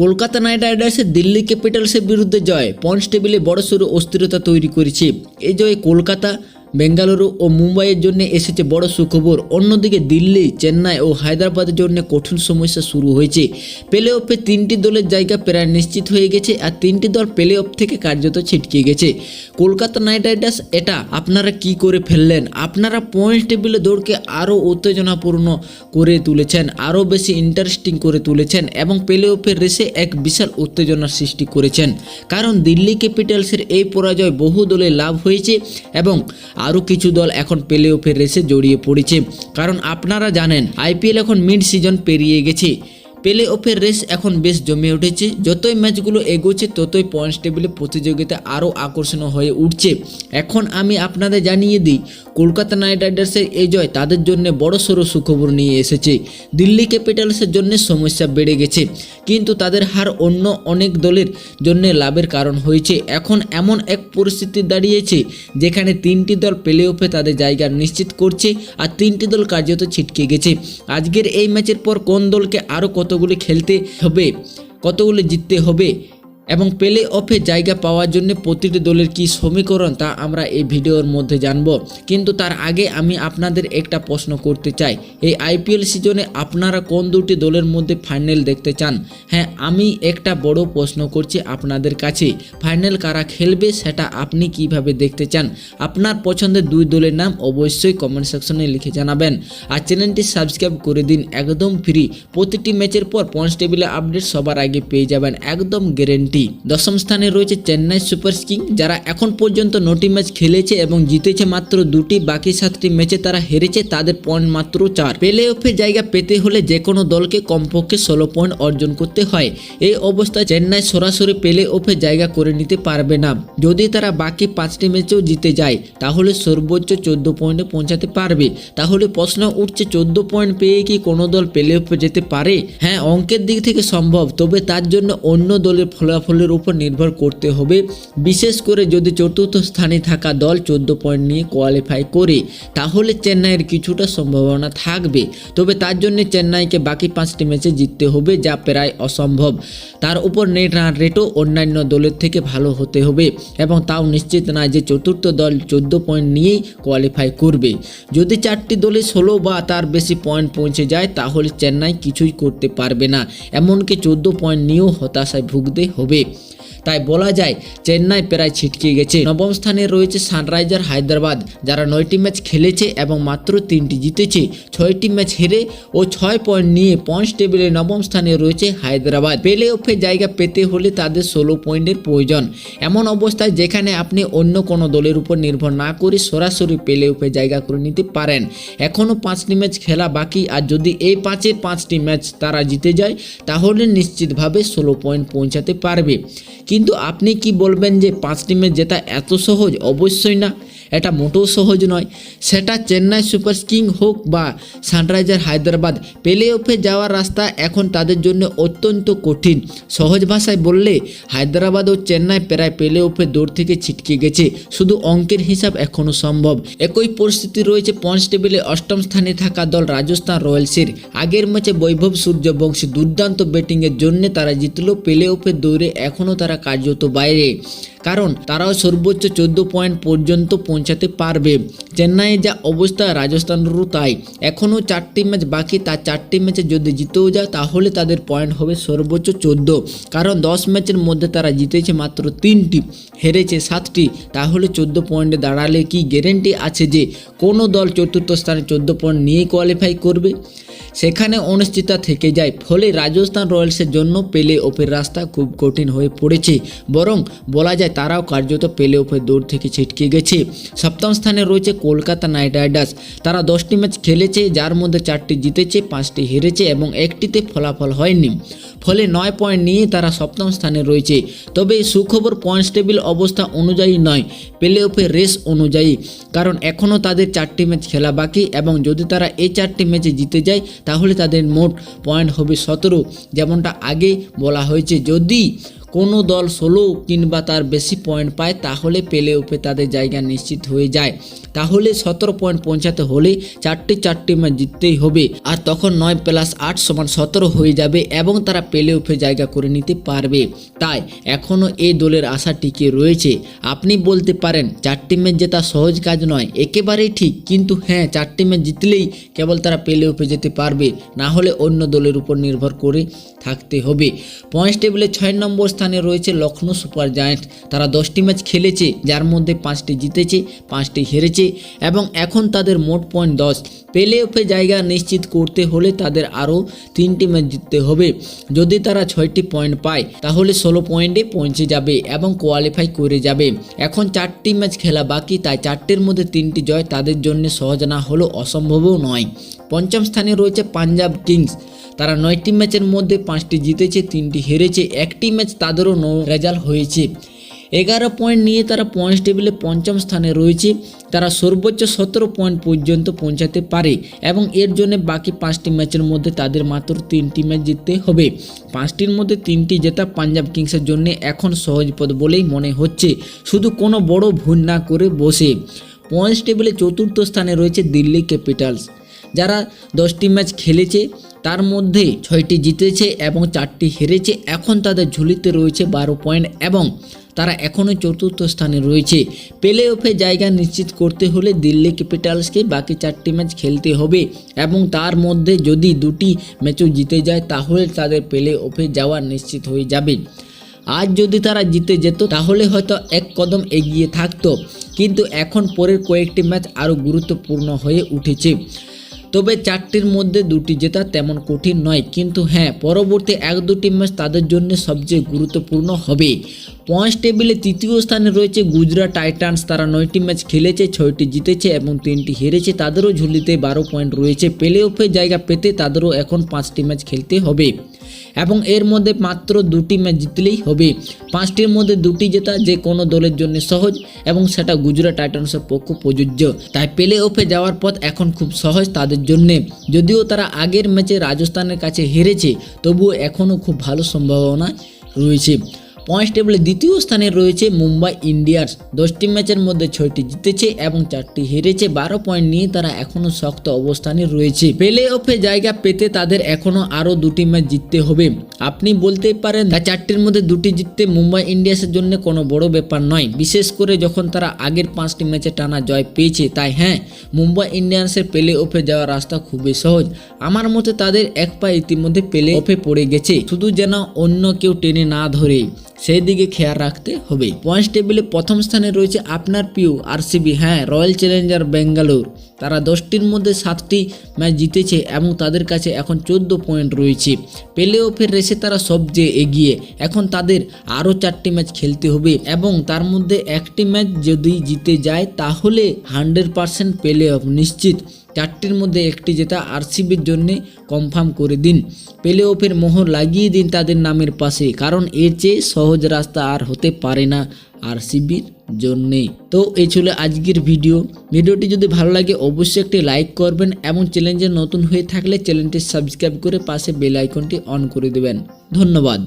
Kolkata night রাইডার্সের দিল্লি ক্যাপিটালসের বিরুদ্ধে জয় পঞ্চ টেবিলে বড়সড় অস্থিরতা তৈরি করেছে। এই জয়ে কলকাতা বেঙ্গালুরু ও মুম্বাইয়ের জন্য এসেছে বড় সুখবর। অন্যদিকে দিল্লি, চেন্নাই ও হায়দ্রাবাদের জন্য কঠিন সমস্যা শুরু হয়েছে। প্লে অফে তিনটি দলের জায়গা প্রায় নিশ্চিত হয়ে গেছে আর তিনটি দল প্লে অফ থেকে কার্যত ছিটকে গেছে। কলকাতা নাইট রাইডার্স, এটা আপনারা কি করে ফেললেন? আপনারা পয়েন্ট টেবিলে দৌড়কে আরও উত্তেজনাপূর্ণ করে তুলেছেন, আরও বেশি ইন্টারেস্টিং করে তুলেছেন এবং প্লে অফের রেসে এক বিশাল উত্তেজনার সৃষ্টি করেছেন। কারণ দিল্লি ক্যাপিটালসের এই পরাজয় বহু দলে লাভ হয়েছে এবং আরও কিছু দল এখন প্লে অফের রেসে জড়িয়ে পড়েছে। কারণ আপনারা জানেন আইপিএল এখন মিড সিজন পেরিয়ে গেছে। প্লে অফের রেস এখন বেশ জমে উঠেছে। যতই ম্যাচগুলো এগোচ্ছে, ততই পয়েন্টস টেবিলে প্রতিযোগিতা আরও আকর্ষণীয় হয়ে উঠছে। এখন আমি আপনাদের জানিয়ে দিই, কলকাতা নাইট রাইডার্সের এই জয় তাদের জন্য বড় সড়ো সুখবর নিয়ে এসেছে। দিল্লি ক্যাপিটালসের জন্য সমস্যা বেড়ে গেছে, কিন্তু তাদের হার অন্য অনেক দলের জন্য লাভের কারণ হয়েছে। এখন এমন এক পরিস্থিতি দাঁড়িয়েছে, যেখানে তিনটি দল প্লে অফে তাদের জায়গা নিশ্চিত করছে, আর তিনটি দল কার্যত ছিটকে গেছে। আজকের এই ম্যাচের পর কোন দলকে আরও কতগুলি খেলতে হবে কতগুলি জিততে হবে এবং প্লে অফে জায়গা পাওয়ার জন্য প্রতিটি দলের কি সমীকরণ তা আমরা এই ভিডিওর মধ্যে জানব। কিন্তু তার আগে আমি আপনাদের একটা প্রশ্ন করতে চাই। এই আইপিএল সিজনে আপনারা কোন দুটি দলের মধ্যে ফাইনাল দেখতে চান? হ্যাঁ আমি একটা বড় প্রশ্ন করছি আপনাদের কাছে। ফাইনাল কারা খেলবে সেটা আপনি কীভাবে দেখতে চান? আপনার পছন্দের দুই দলের নাম অবশ্যই কমেন্ট সেকশনে লিখে জানাবেন। আর চ্যানেলটি সাবস্ক্রাইব করে দিন, একদম ফ্রি প্রতিটি ম্যাচের পর পয়েন্টস টেবিলে আপডেট সবার আগে পেয়ে যাবেন, একদম গ্যারেন্টি দশম স্থানে রয়েছে চেন্নাই সুপার কিং যারা এখন পর্যন্ত নটি ম্যাচ খেলেছে এবং জিতেছে মাত্র দুটি, বাকি সাতটি ম্যাচে তারা হেরেছে তাদের পয়েন্ট মাত্র চার। প্লে অফে জায়গা পেতে হলে যে কোনো দলকে কমপক্ষে ষোলো পয়েন্ট অর্জন করতে হয়। এই অবস্থায় চেন্নাই সরাসরি প্লে অফে জায়গা করে নিতে পারবে না। যদি তারা বাকি পাঁচটি ম্যাচেও জিতে যায়, তাহলে সর্বোচ্চ চোদ্দ পয়েন্টে পৌঁছাতে পারবে। তাহলে প্রশ্ন উঠছে, চোদ্দ পয়েন্ট পেয়ে কি কোনো দল প্লে অফে যেতে পারে? হ্যাঁ অঙ্কের দিক থেকে সম্ভব, তবে তার জন্য অন্য দলের ফলাফলের উপর নির্ভর করতে হবে। বিশেষ করে যদি চতুর্থ স্থানে থাকা দল চোদ্দ পয়েন্ট নিয়ে কোয়ালিফাই করে, তাহলে চেন্নাইয়ের কিছুটা সম্ভাবনা থাকবে। তবে তার জন্য চেন্নাইকে বাকি পাঁচটি ম্যাচে জিততে হবে, যা প্রায় অসম্ভব। তার উপর নেট রান রেটও অন্যান্য দলের থেকে ভালো হতে হবে এবং তাও নিশ্চিত না যে চতুর্থ দল চোদ্দ পয়েন্ট নিয়েই কোয়ালিফাই করবে। যদি চারটি দলে ষোলো বা তার বেশি পয়েন্ট পৌঁছে যায়, তাহলে চেন্নাই কিছুই করতে পারবে না। এমনকি চোদ্দ পয়েন্ট নিয়েও হতাশায় ভুগতে হবে। করবে তাই বলা যায় চেন্নাই প্রায় ছিটকে গেছে। নবম স্থানে রয়েছে সানরাইজার হায়দ্রাবাদ, যারা নয়টি ম্যাচ খেলেছে এবং মাত্র তিনটি জিতেছে। ছয়টি ম্যাচ হেরে ও ছয় পয়েন্ট নিয়ে পয়েন্টস টেবিলে নবম স্থানে রয়েছে হায়দ্রাবাদ। প্লে অফে জায়গা পেতে হলে তাদের ষোলো পয়েন্টের প্রয়োজন। এমন অবস্থায় যেখানে আপনি অন্য কোনো দলের উপর নির্ভর না করে সরাসরি প্লে অফে জায়গা করে নিতে পারেন। এখনও পাঁচটি ম্যাচ খেলা বাকি, আর যদি এই পাঁচের পাঁচটি ম্যাচ তারা জিতে যায়, তাহলে নিশ্চিতভাবে ষোলো পয়েন্ট পৌঁছাতে পারবে। কিন্তু আপনি কি বলবেন যে পাঁচটি ম্যাচ জেতা এত সহজ? অবশ্যই না। এটা মোটেও সহজ নয়। সেটা চেন্নাই সুপার কিং হোক বা সানরাইজার হায়দ্রাবাদ প্লে অফে যাওয়ার রাস্তা এখন তাদের জন্য অত্যন্ত কঠিন। সহজ ভাষায় বললে, হায়দ্রাবাদ ও চেন্নাই প্রায় প্লে অফে দৌড় থেকে ছিটকে গেছে। শুধু অঙ্কের হিসাব এখনও সম্ভব। একই পরিস্থিতি রয়েছে পয়েন্টস টেবিলে অষ্টম স্থানে থাকা দল রাজস্থান রয়্যালসের। আগের ম্যাচে বৈভব সূর্যবংশী দুর্দান্ত ব্যাটিংয়ের জন্য তারা জিতলো প্লে অফের দৌড়ে এখনও তারা কার্যত বাইরে। কারণ তারাও সর্বোচ্চ চোদ্দ পয়েন্ট পর্যন্ত পৌঁছাতে পারবে। চেন্নাইয়ে যা অবস্থা রাজস্থানেরও তাই। এখনও চারটি ম্যাচ বাকি তার চারটি ম্যাচে যদি জিতেও যায়, তাহলে তাদের পয়েন্ট হবে সর্বোচ্চ চোদ্দ। কারণ দশ ম্যাচের মধ্যে তারা জিতেছে মাত্র তিনটি, হেরেছে সাতটি। তাহলে চোদ্দ পয়েন্টে দাঁড়ালে কি গ্যারেন্টি আছে যে কোনো দল চতুর্থ স্থানে চোদ্দ পয়েন্ট নিয়েই কোয়ালিফাই করবে? সেখানে অনিশ্চিততা থেকে যায়, ফলে রাজস্থান রয়্যালসের জন্য পেলে অফের রাস্তা খুব কঠিন হয়ে পড়েছে। বরং বলা যায় তারাও কার্যত পেলে অফের দৌড় থেকে ছিটকে গেছে। সপ্তম স্থানে রয়েছে কলকাতা নাইট রাইডার্স। তারা দশটি ম্যাচ খেলেছে, যার মধ্যে চারটি জিতেছে, পাঁচটি হেরেছে এবং একটিতে ফলাফল হয়নি। ফলে নয় পয়েন্ট নিয়ে তারা সপ্তম স্থানে রয়েছে। তবে সুখবর পয়েন্টস টেবিল অবস্থা অনুযায়ী নয় প্লে অফের রেস অনুযায়ী, কারণ এখনও তাদের চারটি ম্যাচ খেলা বাকি এবং যদি তারা এই চারটি ম্যাচে জিতে যায়, তাহলে তাদের মোট পয়েন্ট হবে সতেরো, যেমনটা আগে বলা হয়েছে। যদি কোনো দল ষোলো কিংবা তার বেশি পয়েন্ট পায়, তাহলে পেলে ওপে তাদের জায়গা নিশ্চিত হয়ে যায়। তাহলে সতেরো পয়েন্ট পৌঁছাতে হলে চারটি চারটি ম্যাচ জিততেই হবে। আর তখন নয় প্লাস আট সমান সতেরো হয়ে যাবে এবং তারা পেলে উঠে জায়গা করে নিতে পারবে। তাই এখনও এই দলের আশা টিকে রয়েছে। আপনি বলতে পারেন, চারটি ম্যাচ জেতা সহজ কাজ নয়। একেবারেই ঠিক, কিন্তু হ্যাঁ চারটি ম্যাচ জিতলেই কেবল তারা পেলে উঠে যেতে পারবে। না হলে অন্য দলের উপর নির্ভর করে থাকতে হবে। পয়েন্টস টেবিলে ছয় নম্বর স্থানে রয়েছে লখনৌ সুপার জায়ান্ট তারা দশটি ম্যাচ খেলেছে, যার মধ্যে পাঁচটি জিতেছে, পাঁচটি হেরেছে এবং এখন তাদের মোট পয়েন্ট দশ। পেলে অফে জায়গা নিশ্চিত করতে হলে তাদের আরও তিনটি ম্যাচ জিততে হবে। যদি তারা ছয়টি পয়েন্ট পায়, তাহলে ষোলো পয়েন্টে পৌঁছে যাবে এবং কোয়ালিফাই করে যাবে। এখন চারটি ম্যাচ খেলা বাকি, তাই চারটির মধ্যে তিনটি জয় তাদের জন্য সহজ না হলেও অসম্ভবও নয়। পঞ্চম স্থানে রয়েছে পাঞ্জাব কিংস। তারা নয়টি ম্যাচের মধ্যে পাঁচটি জিতেছে, তিনটি হেরেছে, একটি ম্যাচ তাদেরও নো রেজাল্ট হয়েছে। এগারো পয়েন্ট নিয়ে তারা পয়েন্টস টেবিলে পঞ্চম স্থানে রয়েছে। তারা সর্বোচ্চ সতেরো পয়েন্ট পর্যন্ত পৌঁছাতে পারে এবং এর জন্য বাকি পাঁচটি ম্যাচের মধ্যে তাদের মাত্র তিনটি ম্যাচ জিততে হবে। পাঁচটির মধ্যে তিনটি জেতা পাঞ্জাব কিংসের জন্য এখন সহজ পদ বলেই মনে হচ্ছে। শুধু কোনো বড় ভুল না করে বসে। পয়েন্টস টেবিলে চতুর্থ স্থানে রয়েছে দিল্লি ক্যাপিটালস। যারা দশটি ম্যাচ খেলেছে, তার মধ্যে ছয়টি জিতেছে এবং চারটি হেরেছে। এখন তাদের ঝুলিতে রয়েছে বারো পয়েন্ট এবং তারা এখনও চতুর্থ স্থানে রয়েছে। প্লে অফে জায়গা নিশ্চিত করতে হলে দিল্লি ক্যাপিটালসকে বাকি চারটি ম্যাচ খেলতে হবে এবং তার মধ্যে যদি দুটি ম্যাচও জিতে যায়, তাহলে তাদের প্লে অফে যাওয়া নিশ্চিত হয়ে যাবে। আজ যদি তারা জিতে যেত, তাহলে হয়তো এক কদম এগিয়ে থাকতো। কিন্তু এখন পরের কয়েকটি ম্যাচ আরও গুরুত্বপূর্ণ হয়ে উঠেছে। তবে চারটির মধ্যে দুটি জেতা তেমন কঠিন নয়, কিন্তু হ্যাঁ পরবর্তী এক দুটি ম্যাচ তাদের জন্য সবচেয়ে গুরুত্বপূর্ণ হবে। পয়েন্টস টেবিলে তৃতীয় স্থানে রয়েছে গুজরাট টাইটান্স, তারা নয়টি ম্যাচ খেলেছে, ছয়টি জিতেছে এবং তিনটি হেরেছে, তাদেরও ঝুলিতে বারো পয়েন্ট রয়েছে। প্লে অফে জায়গা পেতে তাদেরও এখন পাঁচটি ম্যাচ খেলতে হবে। এবং এর মধ্যে মাত্র দুটি ম্যাচ জিতলেই হবে। পাঁচটির মধ্যে দুটি জেতা যে কোনো দলের জন্য সহজ এবং সেটা গুজরাট টাইটান্সের পক্ষ প্রযোজ্য। তাই প্লে অফে যাওয়ার পথ এখন খুব সহজ তাদের জন্যে। যদিও তারা আগের ম্যাচে রাজস্থানের কাছে হেরেছে, তবুও এখনও খুব ভালো সম্ভাবনা রয়েছে। পয়েন্টস টেবিলে দ্বিতীয় স্থানে রয়েছে মুম্বাই ইন্ডিয়ান্স। দশটি ম্যাচের মধ্যে ছয়টি জিতেছে এবং চারটি হেরেছে। বারো পয়েন্ট নিয়ে তারা এখনও শক্ত অবস্থানে রয়েছে। প্লে অফে জায়গা পেতে তাদের এখনও আরও দুটি ম্যাচ জিততে হবে। আপনি বলতে পারেন চারটির মধ্যে দুটি জিততে মুম্বাই ইন্ডিয়ান্সের জন্য কোনো বড় ব্যাপার নয়। বিশেষ করে যখন তারা আগের পাঁচটি ম্যাচে টানা জয় পেয়েছে। তাই হ্যাঁ মুম্বাই ইন্ডিয়ান্সের প্লে অফে যাওয়ার রাস্তা খুবই সহজ। আমার মতে তাদের এক পা ইতিমধ্যে প্লে অফে পড়ে গেছে। শুধু যেন অন্য কেউ টেনে না ধরে। সেই দিকে খেয়াল রাখতে হবে পয়েন্টস টেবিলে প্রথম স্থানে রয়েছে আপনার প্রিয় আরসিবি হ্যাঁ রয়্যাল চ্যালেঞ্জার বেঙ্গালোর। তারা দশটির মধ্যে সাতটি ম্যাচ জিতেছে এবং তাদের কাছে এখন চোদ্দ পয়েন্ট রয়েছে। প্লে অফের রেসে তারা সবচেয়ে এগিয়ে, এখন তাদের আরও চারটি ম্যাচ খেলতে হবে এবং তার মধ্যে একটি ম্যাচ যদি জিতে যায়, তাহলে হান্ড্রেড পারসেন্ট প্লে অফ নিশ্চিত। চারটির মধ্যে একটি জেতা আরসিবির জন্য কনফার্ম করে দিন। প্লে অফের মোহর লাগিয়ে দিন তাদের নামের পাশে, কারণ এর চেয়ে সহজ রাস্তা আর হতে পারে না আরসিবির জন্যে। তো এই ছিল আজকের ভিডিও ভিডিওটি যদি ভালো লাগে, অবশ্যই একটি লাইক করবেন এবং চ্যানেলে নতুন হয়ে থাকলে চ্যানেলটি সাবস্ক্রাইব করে পাশে বেল আইকনটি অন করে দেবেন। ধন্যবাদ।